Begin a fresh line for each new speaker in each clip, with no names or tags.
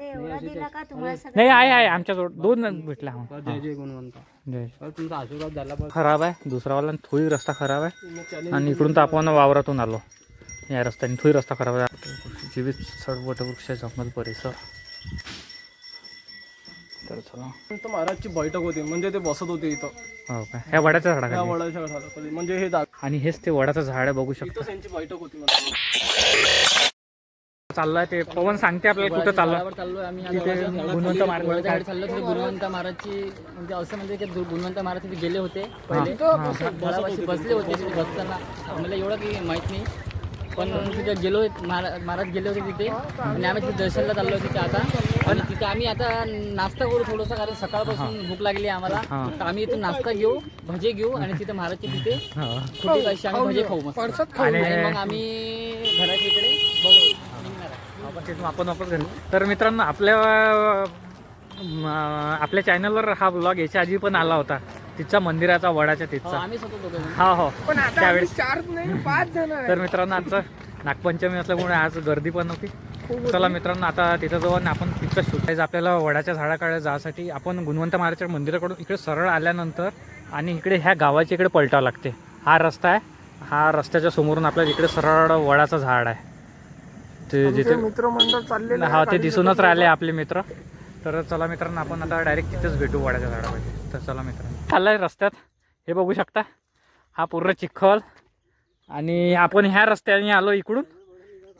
अरे एवढा दिला का तुम्हाला सगळं?
नाही आहे आहे आमच्याजवळ दोन भेटला हा.
जय जय गुणवंता.
जय.
तर तुमचा आशीर्वाद झाला बस
खराब आहे दुसरावाला थोडी रस्ता खराब आहे. आणि इकडून तर आपण वावरातून आलो. या रस्त्याने थोडी रस्ता खराब आहे. जीवित सड वटवृक्ष जंगल परिसर. तर चला.
तर महाराजची बैठक होती म्हणजे ते बसत होते इथं.
हो काय ह्या वडाच्या
त्या
झाडाखाली
वडाच्या झाडाखाली. म्हणजे हे
आणि हेच ते वडाचं झाड आहे बघू शकता.
त्यांची बैठक होती म्हणजे.
चाललंय ते. पवन सांगते आपल्याला कुठं चाललं
चाललोय. आम्ही.
तिथे गुणवंत मार्ग
चाललो तिथे गुणवंत महाराजची म्हणजे असं म्हणजे की दु- गुणवंत महाराज तिथे गेले होते पहिले. बसले होते तिथे बसताना. आम्हाला एवढं काही माहीत नाही. पण तिथे गेलो महाराज महाराज गेले होते तिथे. आणि आम्ही तिथे दर्शनला चाललो तिथे आता. आणि तिथे आम्ही आता नाश्ता करू थोडंसं कारण सकाळपासून भूक लागली आहे आम्हाला.
हा.
तर आम्ही इथून नाश्ता घेऊ भजे घेऊ आणि तिथे महाराजच्या तिथे
हो.
छोटी अशी आम्ही भजे खाऊ मस्त.
आणि
आणि मग आम्ही घराच्या इकडे बघू.
आपण वापस घालू तर मित्रांनो आपल्या आपल्या चॅनलवर हा ब्लॉग याच्या आधी पण आला होता. तिथचा मंदिराचा वडाच्या
हो,
तिथचा
होतो जण.
हा हो. त्यावेळेस
चार नाही पाच जण
तर मित्रांनो आजचं नागपंचमी असल्यामुळे आज गर्दी पण नव्हती. चला मित्रांनो आता तिथं जाऊ आणि आपण तिथं शोधायचं आपल्याला वडाच्या झाडाकडे जाण्यासाठी आपण गुणवंत महाराजच्या मंदिराकडून इकडे सरळ आल्यानंतर आणि इकडे ह्या गावाच्या इकडे पलटावं लागते. हा रस्ता आहे. हा रस्त्याच्या समोरून आपल्याला इकडे सरळ वडाचं झाड आहे. ते जिथे
मित्रमंडळ चाललेलं
हा ते दिसूनच राहिले आपले मित्र. तर चला मित्रांनो आपण आता डायरेक्ट तिथेच भेटू वडाच्या झाडापाशी तर चला मित्रांनो. चाललाय रस्त्यात. हे बघू शकता. हा पूर्ण चिखल. आणि आपण ह्या रस्त्याने आलो इकडून.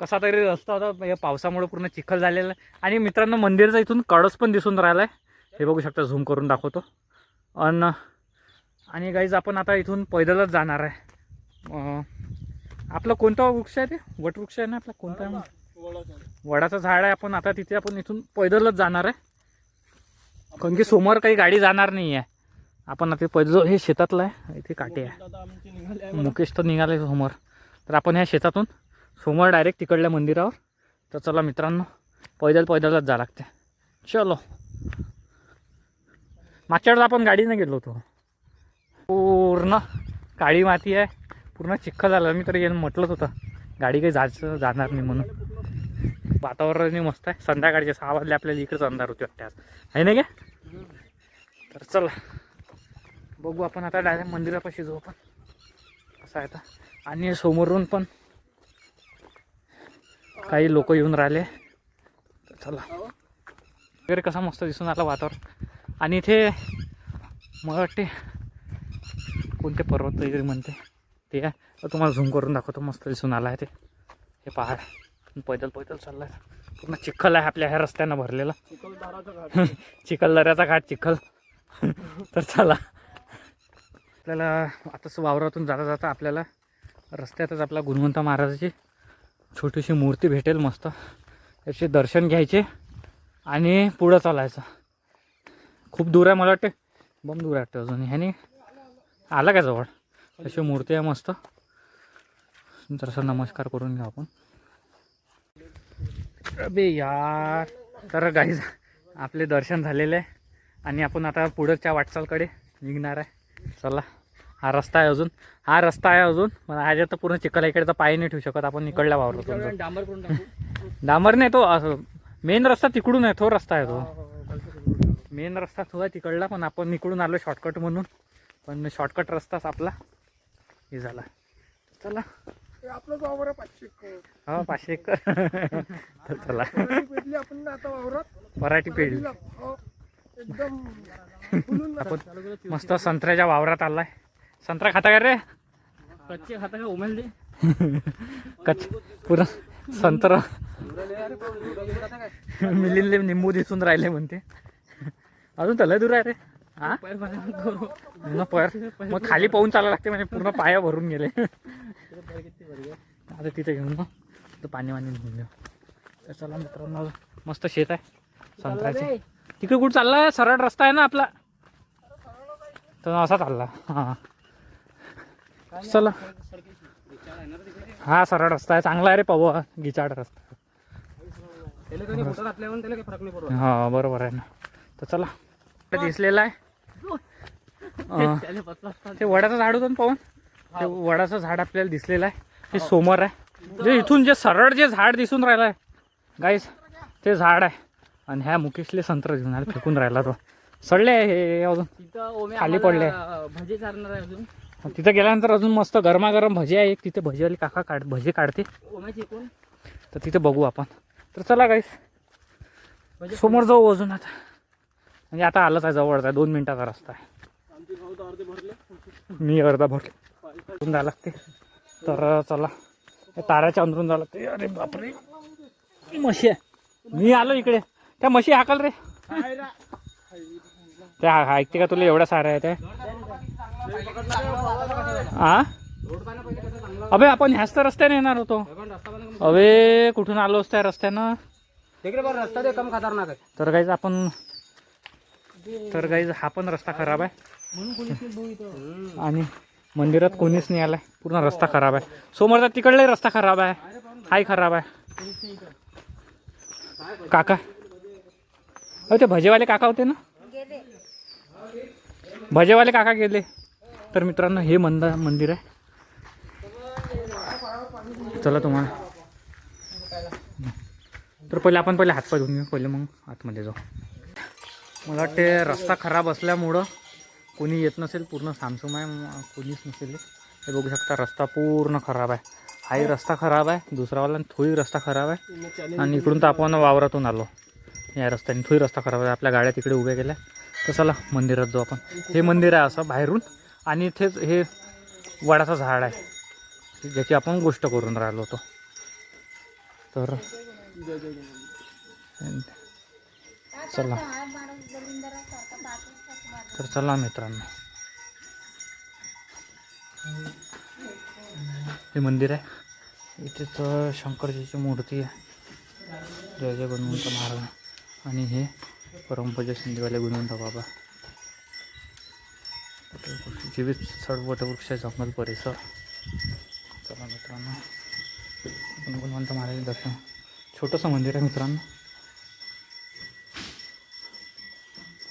कसा तरी रस्ता होता. या पावसामुळे पूर्ण चिखल झालेला आहे. आणि मित्रांनो मंदिरचा इथून कळस पण दिसून राहिला आहे हे बघू शकता झूम करून दाखवतो. अन आणि गाईज आपण आता इथून पैदलच जाणार आहे. आपलं कोणता वृक्ष आहे ते? वटवृक्ष आहे ना आपला? कोणता आहे? मग? वडाचं झाड आहे. आपण आता तिथे आपण इथून पैदलच जाणार आहे. कारण की समोर काही गाडी जाणार नाही आहे आपण आता पैदल हे शेतातलं आहे. इथे काटे आहे. मुकेश तर निघाले समोर. तर आपण ह्या शेतातून समोर डायरेक्ट तिकडल्या मंदिरावर. तर चला मित्रांनो पैदल पैदलच जा लागते. चलो. मागच्या वेळेस आपण गाडीने गेलो होतो. पूर्ण काळी माती आहे. पूर्ण चिखल झालं. मी तरी येऊन म्हटलंच होतं. गाडी काही जायचं जाणार नाही म्हणून. वातावरणही मस्त आहे. संध्याकाळचे सहा वाजले आपल्याला इकडेच अंधार होते वाटते आज. आहे ना काय तर चला. बघू आपण आता डायरेक्ट मंदिरापाशी जाऊ पण असं आहे तर आणि समोरून पण काही लोक येऊन राहिले. तर चला. वगैरे कसा मस्त दिसून आला वातावरण. आणि इथे मला वाटते कोणते पर्वत वगैरे म्हणते. ते आहे. तुम्हाला झूम करून दाखवतो. मस्त दिसून आला आहे ते. हे पहाड. पैदल पैदल चाललाय. पूर्ण चिखल आहे आपल्या ह्या रस्त्यानं भरलेला. चिखलदऱ्याचा घाट. चिखल तर चला. आपल्याला आताच वावरातून जाता जाता आपल्याला रस्त्यातच आपला गुणवंत महाराजाची छोटीशी मूर्ती भेटेल मस्त. त्याचे दर्शन घ्यायचे आणि पुढं चालायचं. खूप दूर आहे मला वाटते बम दूर आहे वाटतं अजून. ह्याने आला का जवळ? अशी मूर्ती आहे मस्त. जरासा नमस्कार करून घ्या आपण. अबे यार. तर गाईज आपले दर्शन झालेले आहे. आणि आपण आता पुढच्या वाटचालकडे निघणार आहे. चला हा रस्ता आहे अजून. हा रस्ता आहे अजून. पण आज तर पूर्ण चिखला इकडे तर पाय नाही ठेवू शकत. आपण जाऊ.
आपण डांबर
नाही तो असं मेन रस्ता तिकडून आहे तो रस्ता आहे तो. मेन रस्ता तो आहे तिकडला पण आपण इकडून आलो शॉर्टकट म्हणून. पण शॉर्टकट रस्ताच आपला हे झाला. चला.
वावर पाचशे
हा पाचशे एकर. तर चला.
पेटली आपण आता वावरात.
पराठी पेढी
हो, एकदम फुलून
आपण मस्त संत्र्याच्या वावरात आलाय. संत्रा खाता का रे?
कच्चे खाता का उमेल दे
कच पुरा संत्र. मिलिंदले निंबू दिसून राहिले म्हणते. अजून त्याला दूर आहे रे. हा? पूर्ण पर. मग खाली पाहून चालायला लागते म्हणजे पूर्ण पाया भरून गेले. आता तिथे घेऊन मग पाणी वाणी घेऊन घेऊ तर चला मित्रांनो मस्त शेत आहे. संत्र्याचे. तिकडे कुठं चाललाय? सरळ रस्ता आहे ना आपला? तर असा चालला. हां. चला. हा सरळ रस्ता आहे. चांगला आहे रे पवा गिचाड रस्ता. हा बरोबर आहे ना. तर चला. दिसलेलं आहे. अं, ते वडाचं झाड होतं ना पवन ते वडाचं झाड आपल्याला दिसलेलं आहे. ते समोर आहे. जे इथून जे सरळ जे झाड दिसून राहिलं आहे गाईस ते झाड आहे. आणि ह्या मुकेशले संत्र घेऊन आले फेकून राहिला तो. सडले हे अजून. खाली पडले.
भजे आहे अजून.
तिथं गेल्यानंतर अजून मस्त गरमागरम भजी आहे. एक तिथे भजीवाली काका काढ भजी काढते. तर तिथे बघू आपण. तर चला गाईस समोर जाऊ अजून आता. म्हणजे आता आलंच आहे जवळच दोन मिनिटाचा रस्ता आहे. मी अर्धा भरले. जावं लागते. तर चला. त्या ताऱ्याच्या अंदरून जावं लागते. अरे बापरे. म्हशी आहे. मी आलो इकडे. त्या म्हशी हाकल रे. त्या ऐकते का तुला एवढ्या साऱ्या आहेत त्या हा अबे आपण ह्याच तर रस्त्याने येणार होतो. अबे कुठून आलो त्या रस्त्यानं?
तिकडे कम खतरनाक आहे?
तर गाईज आपण तर गाईज हा पण रस्ता खराब आहे. आणि मंदिरात कोणीच नाही आलाय. पूर्ण रस्ता खराब आहे. समोरचा तिकडलाही रस्ता खराब आहे. हाही खराब आहे. काका? अहो ते भजेवाले काका होते ना? भजेवाले काका गेले. तर मित्रांनो हे मंद मंदिर आहे. चला तुम्हाला. तर पहिले आपण पहिले हातपाय धुवून घेऊ. पहिले मग आतमध्ये जाऊ. मला वाटते रस्ता खराब असल्यामुळं कोणी येत नसेल पूर्ण सामसूम आहे कोणीच नसेल. हे बघू शकता रस्ता पूर्ण खराब आहे. हाही रस्ता खराब आहे दुसरावाला थोडी रस्ता खराब आहे. आणि इकडून तर आपण वावरातून आलो. या रस्त्याने थोडी रस्ता खराब आहे. आपल्या गाड्या तिकडे उभ्या केल्या. तर चला मंदिरात जाऊ आपण. हे मंदिर आहे असं बाहेरून. आणि इथेच हे वडाचं झाड आहे. ज्याची आपण गोष्ट करून राहिलो होतो. तर चला. तर चला मित्रांनो. हे मंदिर आहे. इथेच शंकरजीची मूर्ती आहे. जय जय गुणवंत महाराज. आणि हे परमपूज्य सिंधीवाले गुणवंत बाबा. जीवित स्थळ वटवृक्ष जंगल परिसर. चला मित्रांनो. गुणवंत महाराज दर्शन. छोटंसं मंदिर आहे मित्रांनो.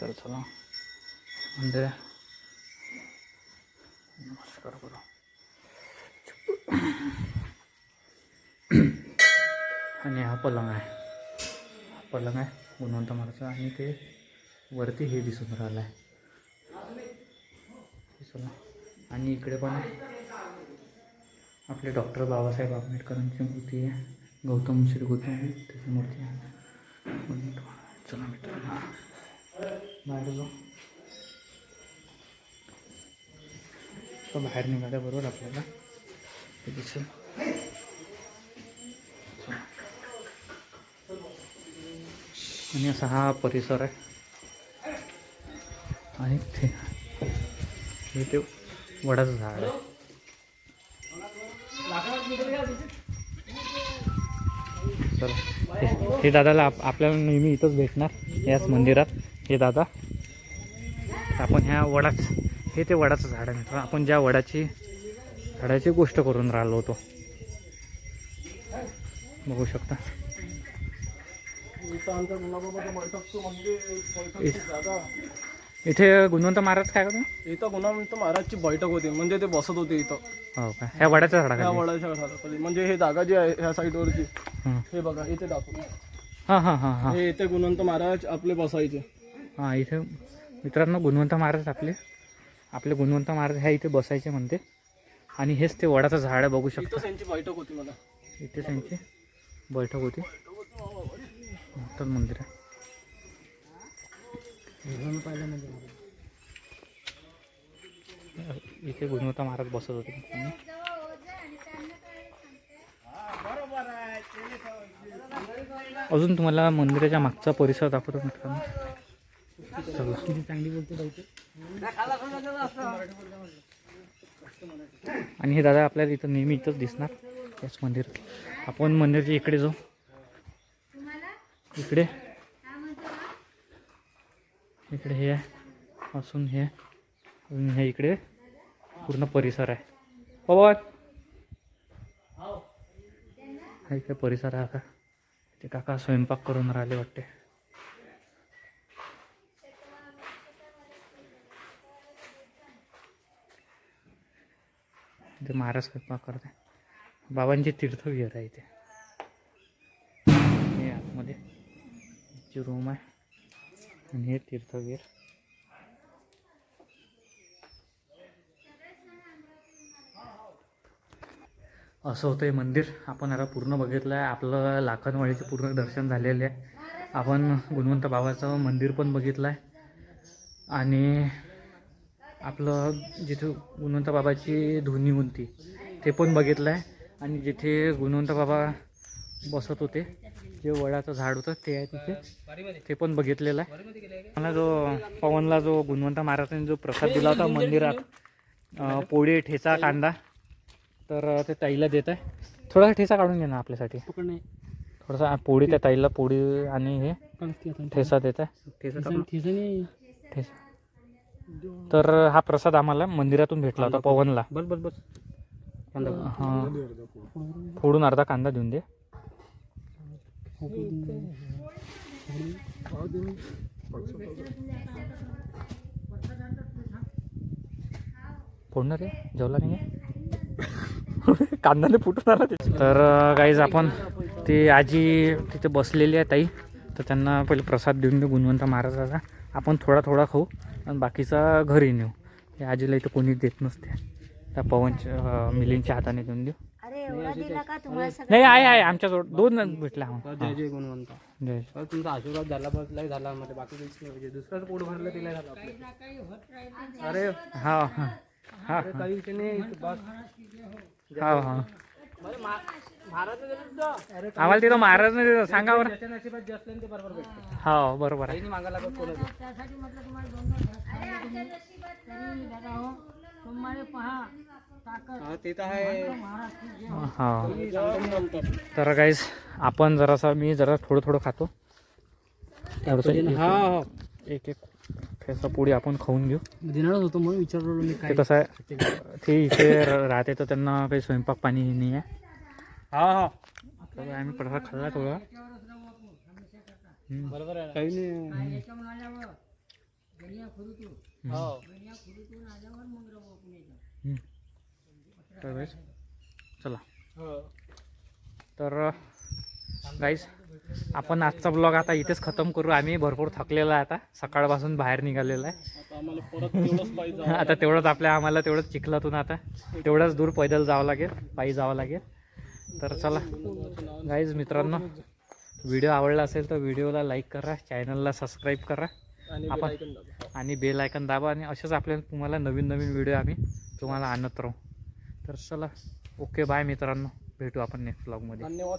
तर चला. मंदिर आहे नमस्कार आणि हा पलंग आहे। हा पलंग आहे गुणवंत महाराजचा आणि ते वरती हे दिसून राहिलं आहे। चला आणि इकडे पण आपले डॉक्टर बाबासाहेब आंबेडकरांची मूर्ती आहे। गौतम श्री गौतम त्याची मूर्ती आहे। चला मित्रांनो बाहेर जाऊ। तो बाहेर निघाल्याबरोबर आपल्याला. दिसेल. आणि असा हा परिसर आहे. आणि ते हे ते वडाचं झाड आहे. चला. हे- हे दादाला आप आपल्याला नेहमी इथंच भेटणार याच मंदिरात. हे दादा आपण ह्या वडाच हे ते वडाचं झाड आहे मित्र आपण ज्या वडाची झाडाची गोष्ट करून राहिलो होतो. बघू शकता.
इथं
गुणवंत महाराज काय करतो
इथं गुणाबाबांचं महाराजची बैठक होती. म्हणजे ते बसत होते इथं.
हो का? ह्या वडाच्या
ह्या
झाडाखाली
वडाच्या झाडाखाली. म्हणजे हे जागा जी आहे ह्या साईडवरची
हां.
हे बघा इथे दाखवतो
हां हां हां हां.
हे इथे गुणवंत महाराज आपले बसायचे.
हां इथे मित्रांनो गुणवंत महाराज आपले. आपले गुणवंत महाराज ह्या इथे बसायचे म्हणते. आणि हेच ते वडाचं झाड बघू शकता.
इथंच यांची बैठक होती मला.
इथे त्यांची बैठक होती. मोठं मंदिर आहे. इथे गुणवंत महाराज बसत होते. अजून तुम्हाला मंदिराच्या मागचा परिसर दाखवतो मित्रांनो.
चांगली बोलते
आणि हे दादा आपल्याला इथं नेहमी इथंच दिसणार याच मंदिर आपण मंदिरच्या इकडे जाऊ. इकडे. इकडे हे आहे. असून हे आहे. अजून हे इकडे. पूर्ण परिसर आहे. हो, पवन हा इकडे परिसर आहे का ते काका स्वयंपाक करून राहिले वाटते. ते महाराज स्वयंपाक करते बाबांचे तीर्थविहार आहे इथे. हे आतमध्ये बाबाची रूम आहे आणि हे तीर्थवीर असं होतं हे मंदिर. आपण आता पूर्ण बघितलं आहे आपलं लाखनवाडीचे पूर्ण दर्शन झालेलं आहे. आपण गुणवंत बाबाचं मंदिर पण बघितलं आहे आणि आपलं जिथे गुणवंत बाबाची धुनी होती ते पण बघितलं आहे. आणि जिथे गुणवंत बाबा बसत होते जे वडाचं झाड होतं ते आहे तिथे. ते पण बघितलेलं आहे. मला जो पवनला जो गुणवंत महाराजांनी जो प्रसाद दिला होता मंदिरात पोळी ठेचा कांदा तर ते ताईला देत आहे. थोडासा ठेचा काढून घे ना आपल्यासाठी. थोडासा पोळी त्या ताईला पोळी आणि हे ठेचा देत आहे. ठेचा. ठेचा. तर हा प्रसाद आम्हाला मंदिरातून भेटला होता पवनला.
बस बस बस.
हा. फोडून अर्धा कांदा देऊन दे. फोडणार आहे? जेवला नाही आहे? कांदा नाही फुटून आला त्याच्या. तर गाईज आपण ती आजी तिथे बसलेली आहे ताई. तर त्यांना पहिले प्रसाद देऊन देऊ गुणवंत महाराजाचा. आपण थोडा थोडा खाऊ. आणि बाकीचा घरी नेऊ. हे आजीला इथं कोणी देत नसते. त्या पवनच्या अं, मिलींच्या हाताने देऊन देऊ. नाही आहे आहे आमच्याजवळ दोन भेटले
जय जय गुणवंत.
जय.
तुमचा आशीर्वाद झाला बस लय झाला म्हणजे बाकी म्हणजे दुसरंच पोट भरलं तिला झालं आपलं. अरे
हा हा. हा
अरे काही विषय नाही बस.
हा हा. आम्हाला तिथं महाराज सांगा बरं.
ज्याच्या नशिबात जे असलं ते बरोबर भेटतं.
हा बरोबर आहे.
काही मागा लागत कोणाचं
त्यासाठी म्हटलं तुम्हाला दोन दोन घास तरी दादा हो सोमवारी पहा ताकद.
हा ते तर आहे.
हा. तर गाईज आपण जरासा मी जरा थोडं थोडं खातो. थोडंसं एक-
हा हा.
एक एक ठेचा पोळी आपण खाऊन घेऊ.
देणारच होतो म्हणून विचारलो मी
ते कसं आहे? ते इथे र- राहते तर त्यांना काही स्वयंपाक पाणी नाही आहे. हा हा. तर आम्ही प्रसाद खाल्ला थोडा.
बरोबर आहे काही नाही. हो.
हम्म. तर guys, चला.
हो.
तर गाईज आपण आजचा ब्लॉग आता इथेच खतम करू. आम्ही भरपूर थकलेलो आहे आता. सकाळपासून बाहेर निघालेलो आहे.
आता आम्हाला परत तेवढंच पाहिजे
आता तेवढंच आपल्या आम्हाला तेवढंच चिखलातून आता तेवढंच दूर पैदल जावं लागेल पायी जावं लागेल. तर चला गाईज मित्रांनो व्हिडिओ आवडला असेल तर व्हिडिओला लाईक करा चॅनलला सबस्क्राईब करा. आपण-. आणि बेल आयकन दाबा आणि असेच आपल्याला तुम्हाला नवीन नवीन व्हिडिओ आम्ही तुम्हाला आणत राहू. तर चला ओके बाय मित्रांनो. भेटू आपण नेक्स्ट ब्लॉगमध्ये
धन्यवाद.